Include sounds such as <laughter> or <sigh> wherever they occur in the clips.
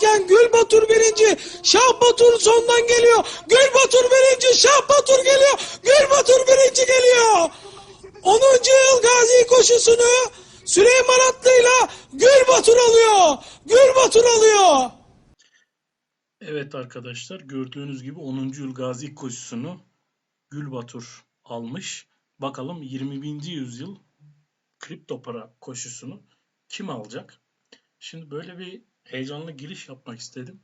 derken Gül Batur birinci. Şah Batur sondan geliyor. Gül Batur birinci. Şah Batur geliyor. Gül Batur birinci geliyor. 10. yıl gazi koşusunu Süleyman Atlı'yla Gül Batur alıyor. Gül Batur alıyor. Evet arkadaşlar gördüğünüz gibi 10. yıl gazi koşusunu Gülbatur almış. Bakalım 20. yüzyıl kripto para koşusunu kim alacak? Şimdi böyle bir heyecanlı giriş yapmak istedim.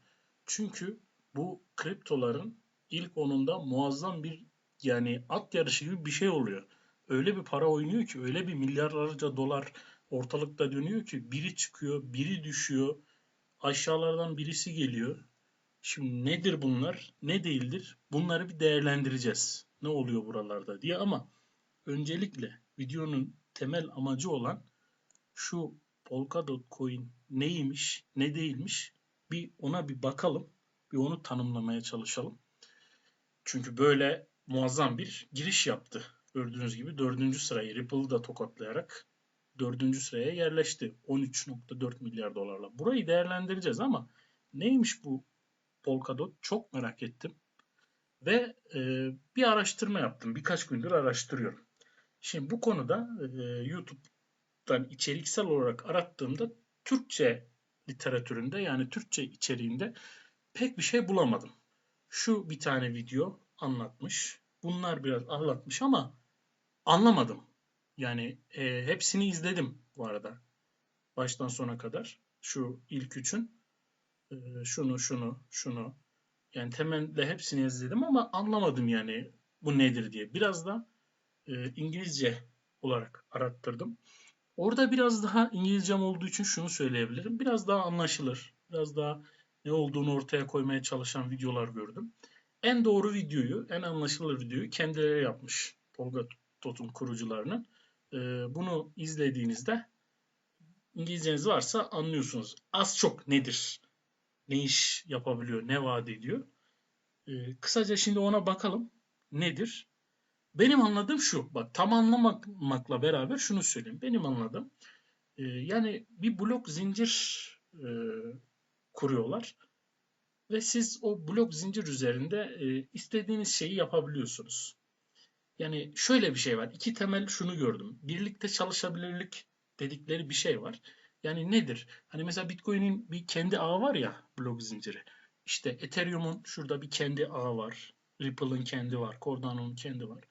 Çünkü bu kriptoların ilk onunda muazzam bir yani at yarışı gibi bir şey oluyor. Öyle bir para oynuyor ki öyle bir milyarlarca dolar ortalıkta dönüyor ki biri çıkıyor, biri düşüyor. Aşağılardan birisi geliyor. Şimdi nedir bunlar, ne değildir? Bunları bir değerlendireceğiz. Ne oluyor buralarda diye ama öncelikle videonun temel amacı olan şu Polkadot coin neymiş, ne değilmiş bir ona bir bakalım. Bir onu tanımlamaya çalışalım. Çünkü böyle muazzam bir giriş yaptı. Gördüğünüz gibi dördüncü sırayı Ripple'ı da tokatlayarak dördüncü sıraya yerleşti. 13.4 milyar dolarla. Burayı değerlendireceğiz ama neymiş bu Polkadot çok merak ettim. Ve e, bir araştırma yaptım. Birkaç gündür araştırıyorum. Şimdi bu konuda e, YouTube'dan içeriksel olarak arattığımda Türkçe literatüründe yani Türkçe içeriğinde pek bir şey bulamadım. Şu bir tane video anlatmış. Bunlar biraz anlatmış ama anlamadım. Yani e, hepsini izledim bu arada. Baştan sona kadar. Şu ilk üçün e, şunu şunu şunu yani temelde hepsini izledim ama anlamadım yani bu nedir diye. Biraz da e, İngilizce olarak arattırdım. Orada biraz daha İngilizcem olduğu için şunu söyleyebilirim. Biraz daha anlaşılır. Biraz daha ne olduğunu ortaya koymaya çalışan videolar gördüm. En doğru videoyu, en anlaşılır videoyu kendileri yapmış. Polkadot'un kurucularının. E, bunu izlediğinizde İngilizceniz varsa anlıyorsunuz. Az çok nedir? ne iş yapabiliyor, ne vaat ediyor. Ee, kısaca şimdi ona bakalım. Nedir? Benim anladığım şu. Bak tam anlamakla beraber şunu söyleyeyim. Benim anladığım e, yani bir blok zincir e, kuruyorlar ve siz o blok zincir üzerinde e, istediğiniz şeyi yapabiliyorsunuz. Yani şöyle bir şey var. İki temel şunu gördüm. Birlikte çalışabilirlik dedikleri bir şey var. Yani nedir? Hani mesela Bitcoin'in bir kendi ağı var ya blok zinciri. İşte Ethereum'un şurada bir kendi ağı var. Ripple'ın kendi var. Cardano'nun kendi var.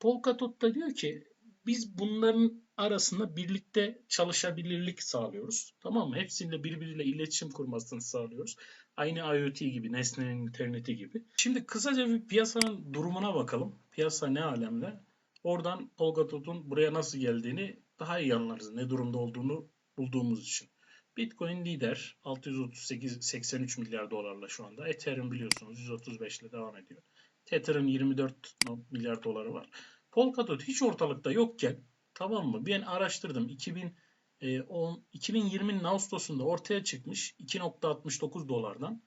Polkadot da diyor ki biz bunların arasında birlikte çalışabilirlik sağlıyoruz. Tamam mı? Hepsiyle birbiriyle iletişim kurmasını sağlıyoruz. Aynı IoT gibi, nesnenin interneti gibi. Şimdi kısaca bir piyasanın durumuna bakalım. Piyasa ne alemde? Oradan Polkadot'un buraya nasıl geldiğini daha iyi anlarız. Ne durumda olduğunu bulduğumuz için. Bitcoin lider 638-83 milyar dolarla şu anda. Ethereum biliyorsunuz 135 ile devam ediyor. Tether'ın 24 milyar doları var. Polkadot hiç ortalıkta yokken tamam mı? Ben araştırdım. 2010 2020'nin Ağustos'unda ortaya çıkmış 2.69 dolardan.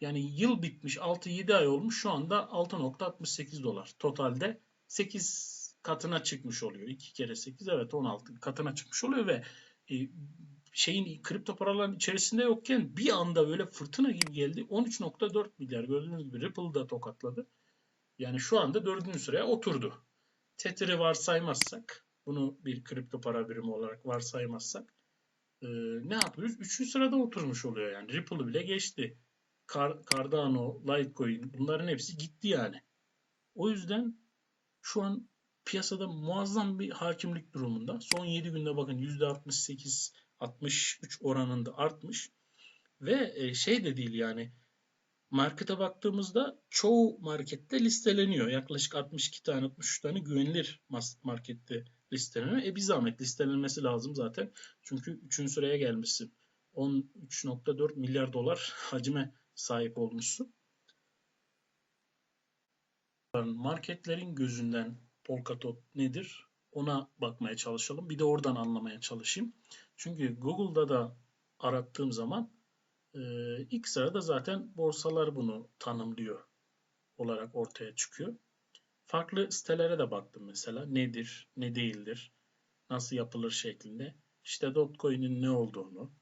Yani yıl bitmiş 6-7 ay olmuş şu anda 6.68 dolar. Totalde 8 katına çıkmış oluyor. 2 kere 8 evet 16 katına çıkmış oluyor ve e, şeyin kripto paraların içerisinde yokken bir anda böyle fırtına gibi geldi. 13.4 milyar gördüğünüz gibi Ripple da tokatladı. Yani şu anda dördüncü sıraya oturdu. Tether'i varsaymazsak, bunu bir kripto para birimi olarak varsaymazsak e, ne yapıyoruz? Üçüncü sırada oturmuş oluyor yani. Ripple'ı bile geçti. Car Cardano, Litecoin bunların hepsi gitti yani. O yüzden şu an piyasada muazzam bir hakimlik durumunda. Son 7 günde bakın %68 63 oranında artmış. Ve e, şey de değil yani markete baktığımızda çoğu markette listeleniyor. Yaklaşık 62 tane 63 tane güvenilir markette listeleniyor. E bir zahmet listelenmesi lazım zaten. Çünkü 3. sıraya gelmişsin. 13.4 milyar dolar <laughs> hacime sahip olmuşsun. Marketlerin gözünden Polkadot nedir? Ona bakmaya çalışalım. Bir de oradan anlamaya çalışayım. Çünkü Google'da da arattığım zaman e, ilk sırada zaten borsalar bunu tanımlıyor olarak ortaya çıkıyor. Farklı sitelere de baktım mesela. Nedir, ne değildir, nasıl yapılır şeklinde. İşte Dogecoin'in ne olduğunu,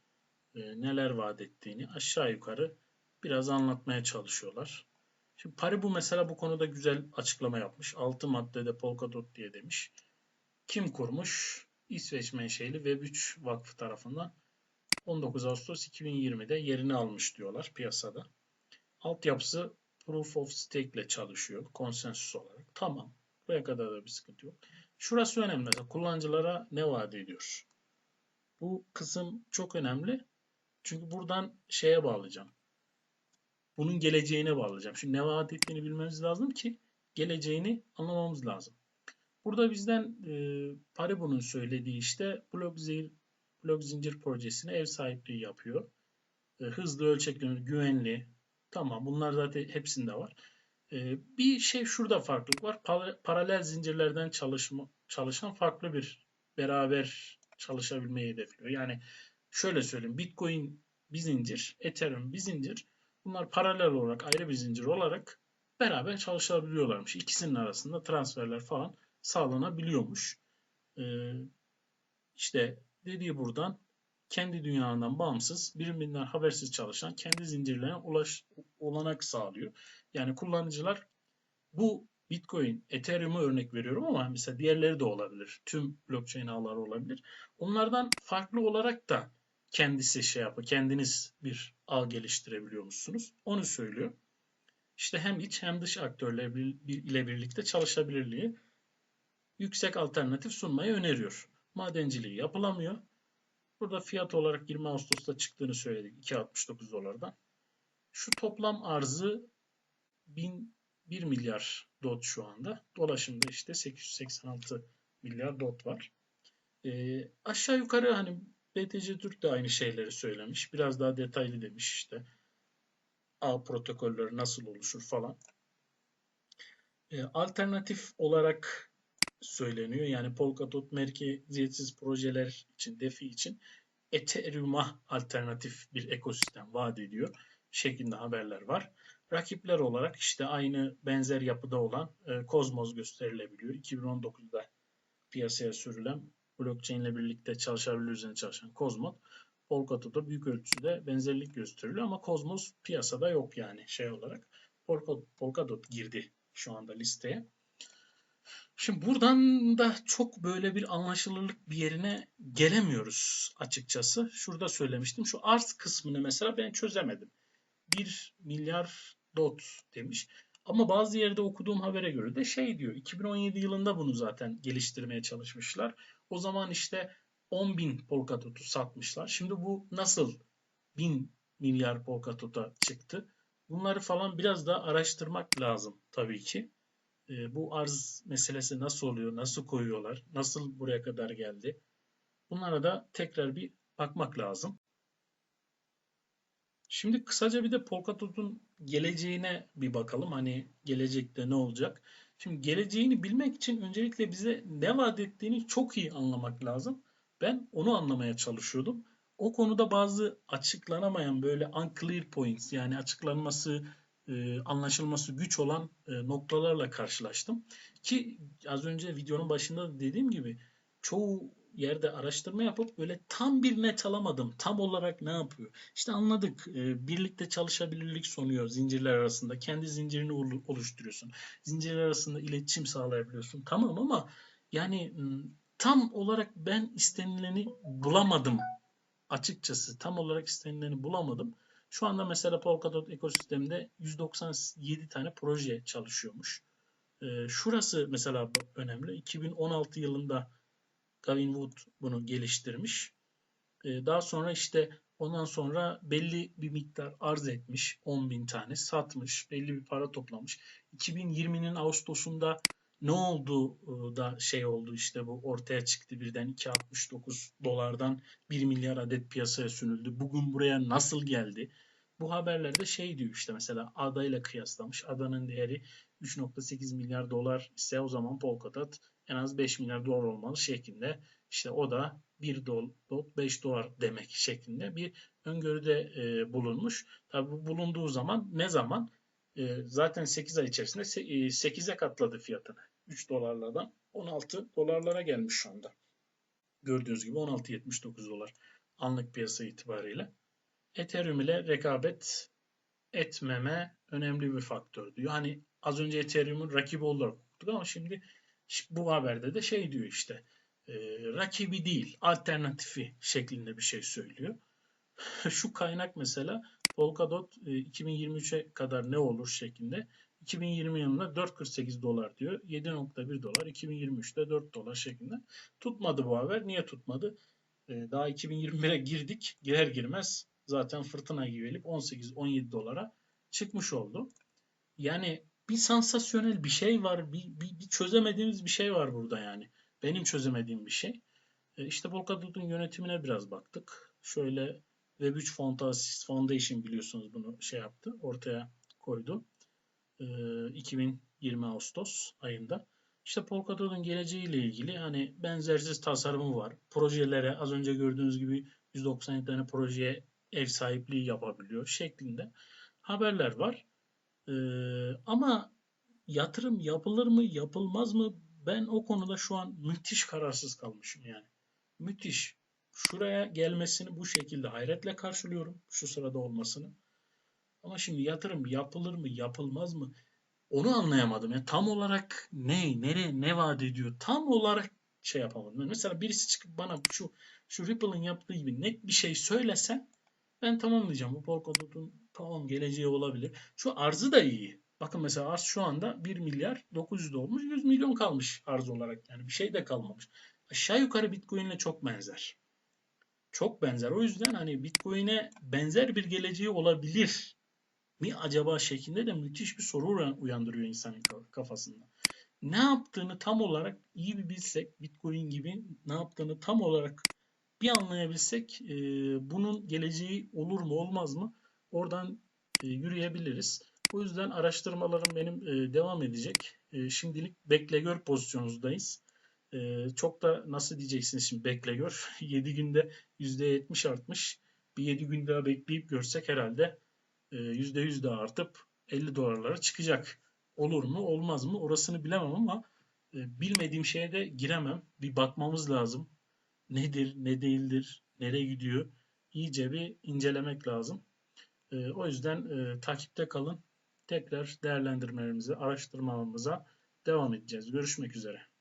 e, neler vaat ettiğini aşağı yukarı biraz anlatmaya çalışıyorlar. Şimdi Paribu mesela bu konuda güzel açıklama yapmış. 6 maddede Polkadot diye demiş. Kim kurmuş? İsveç menşeli Web3 Vakfı tarafından 19 Ağustos 2020'de yerini almış diyorlar piyasada. Altyapısı Proof of Stake ile çalışıyor konsensüs olarak. Tamam. Buraya kadar da bir sıkıntı yok. Şurası önemli mesela kullanıcılara ne vaat ediyor? Bu kısım çok önemli. Çünkü buradan şeye bağlayacağım. Bunun geleceğine bağlayacağım. Şimdi ne vaat ettiğini bilmemiz lazım ki geleceğini anlamamız lazım. Burada bizden e, Paribu'nun söylediği işte blok zincir, blok zincir projesine ev sahipliği yapıyor. E, hızlı, ölçekli, güvenli. Tamam bunlar zaten hepsinde var. E, bir şey şurada farklılık var. Para- paralel zincirlerden çalışma, çalışan farklı bir beraber çalışabilmeyi hedefliyor. Yani şöyle söyleyeyim. Bitcoin bir zincir, Ethereum bir zincir. Bunlar paralel olarak ayrı bir zincir olarak beraber çalışabiliyorlarmış. İkisinin arasında transferler falan sağlanabiliyormuş. Ee, işte dediği buradan kendi dünyalarından bağımsız, birbirinden habersiz çalışan kendi zincirlerine ulaş, olanak sağlıyor. Yani kullanıcılar bu Bitcoin, Ethereum'u örnek veriyorum ama mesela diğerleri de olabilir. Tüm blockchain ağları olabilir. Onlardan farklı olarak da kendisi şey yapıyor. Kendiniz bir ağ geliştirebiliyor musunuz? Onu söylüyor. İşte hem iç hem dış aktörler ile birlikte çalışabilirliği yüksek alternatif sunmayı öneriyor. Madenciliği yapılamıyor. Burada fiyat olarak 20 Ağustos'ta çıktığını söyledik 2.69 dolardan. Şu toplam arzı 1000 1 milyar dot şu anda. Dolaşımda işte 886 milyar dot var. Ee, aşağı yukarı hani BTC Türk de aynı şeyleri söylemiş. Biraz daha detaylı demiş işte. ağ protokolleri nasıl oluşur falan. Ee, alternatif olarak söyleniyor. Yani Polkadot merkeziyetsiz projeler için, DeFi için Ethereum'a alternatif bir ekosistem vaat ediyor şeklinde haberler var. Rakipler olarak işte aynı benzer yapıda olan e, Cosmos gösterilebiliyor. 2019'da piyasaya sürülen blockchain ile birlikte çalışabilir üzerine çalışan Cosmos Polkadot'a büyük ölçüde benzerlik gösteriyor ama Cosmos piyasada yok yani şey olarak. Polkadot girdi şu anda listeye. Şimdi buradan da çok böyle bir anlaşılırlık bir yerine gelemiyoruz açıkçası. Şurada söylemiştim. Şu arz kısmını mesela ben çözemedim. 1 milyar dot demiş. Ama bazı yerde okuduğum habere göre de şey diyor. 2017 yılında bunu zaten geliştirmeye çalışmışlar. O zaman işte 10 bin Polkadot'u satmışlar. Şimdi bu nasıl 1000 milyar Polkadot'a çıktı? Bunları falan biraz daha araştırmak lazım tabii ki. E, bu arz meselesi nasıl oluyor? Nasıl koyuyorlar? Nasıl buraya kadar geldi? Bunlara da tekrar bir bakmak lazım. Şimdi kısaca bir de Polkadot'un geleceğine bir bakalım. Hani gelecekte ne olacak? Şimdi geleceğini bilmek için öncelikle bize ne vaat ettiğini çok iyi anlamak lazım. Ben onu anlamaya çalışıyordum. O konuda bazı açıklanamayan böyle unclear points yani açıklanması, e, anlaşılması güç olan e, noktalarla karşılaştım. Ki az önce videonun başında da dediğim gibi çoğu yerde araştırma yapıp böyle tam bir net alamadım. Tam olarak ne yapıyor? İşte anladık. E, birlikte çalışabilirlik sunuyor zincirler arasında. Kendi zincirini oluşturuyorsun. Zincirler arasında iletişim sağlayabiliyorsun. Tamam ama yani tam olarak ben istenileni bulamadım açıkçası. Tam olarak istenileni bulamadım. Şu anda mesela Polkadot ekosisteminde 197 tane proje çalışıyormuş. E, şurası mesela önemli. 2016 yılında Gavin Wood bunu geliştirmiş. Ee, daha sonra işte ondan sonra belli bir miktar arz etmiş. 10 bin tane satmış. Belli bir para toplamış. 2020'nin Ağustos'unda ne oldu e, da şey oldu işte bu ortaya çıktı birden 2.69 dolardan 1 milyar adet piyasaya sünüldü. Bugün buraya nasıl geldi? Bu haberlerde şey diyor işte mesela ADA ile kıyaslamış. ADA'nın değeri 3.8 milyar dolar ise o zaman Polkadot en az 5 milyar dolar olmalı şeklinde. İşte o da 1 dot 5 dolar demek şeklinde bir öngörüde e, bulunmuş. Tabi bu bulunduğu zaman ne zaman? E, zaten 8 ay içerisinde 8'e katladı fiyatını. 3 dolarlardan 16 dolarlara gelmiş şu anda. Gördüğünüz gibi 16.79 dolar anlık piyasa itibariyle. Ethereum ile rekabet etmeme önemli bir faktör diyor. Hani az önce Ethereum'un rakibi olarak okuduk ama şimdi bu haberde de şey diyor işte e, rakibi değil alternatifi şeklinde bir şey söylüyor. <laughs> Şu kaynak mesela Polkadot e, 2023'e kadar ne olur şeklinde 2020 yılında 4.48 dolar diyor. 7.1 dolar 2023'te 4 dolar şeklinde. Tutmadı bu haber. Niye tutmadı? E, daha 2021'e girdik. Girer girmez zaten fırtına gibi gelip 18-17 dolara çıkmış oldu. Yani bir sansasyonel bir şey var. Bir, bir, bir çözemediğimiz bir şey var burada yani. Benim çözemediğim bir şey. E, işte Polkadot'un yönetimine biraz baktık. Şöyle Web3 Foundation- Foundation biliyorsunuz bunu şey yaptı. Ortaya koydu. E, 2020 Ağustos ayında. İşte Polkadot'un geleceğiyle ilgili hani benzersiz tasarımı var. Projelere az önce gördüğünüz gibi 197 tane projeye ev sahipliği yapabiliyor şeklinde haberler var. Ee, ama yatırım yapılır mı yapılmaz mı ben o konuda şu an müthiş kararsız kalmışım yani. Müthiş. Şuraya gelmesini bu şekilde hayretle karşılıyorum. Şu sırada olmasını. Ama şimdi yatırım yapılır mı yapılmaz mı onu anlayamadım. Yani tam olarak ne, nereye, ne vaat ediyor? Tam olarak şey yapamadım. Yani Mesela birisi çıkıp bana şu şu Ripple'ın yaptığı gibi net bir şey söylesen ben tamam diyeceğim. Bu Polkadot'un tamam geleceği olabilir. Şu arzı da iyi. Bakın mesela arz şu anda 1 milyar 900 olmuş 100 milyon kalmış arz olarak. Yani bir şey de kalmamış. Aşağı yukarı Bitcoin'le çok benzer. Çok benzer. O yüzden hani Bitcoin'e benzer bir geleceği olabilir mi acaba şeklinde de müthiş bir soru uyan- uyandırıyor insanın ka- kafasında. Ne yaptığını tam olarak iyi bir bilsek, Bitcoin gibi ne yaptığını tam olarak bir anlayabilsek e, bunun geleceği olur mu olmaz mı oradan e, yürüyebiliriz. O yüzden araştırmalarım benim e, devam edecek. E, şimdilik bekle gör pozisyonundayız. E, çok da nasıl diyeceksiniz şimdi bekle gör. <laughs> 7 günde %70 artmış. Bir 7 gün daha bekleyip görsek herhalde %100 daha artıp 50 dolarlara çıkacak. Olur mu olmaz mı orasını bilemem ama e, bilmediğim şeye de giremem. Bir bakmamız lazım. Nedir, ne değildir, nereye gidiyor? İyice bir incelemek lazım. E, o yüzden e, takipte kalın. Tekrar değerlendirmelerimize, araştırmamıza devam edeceğiz. Görüşmek üzere.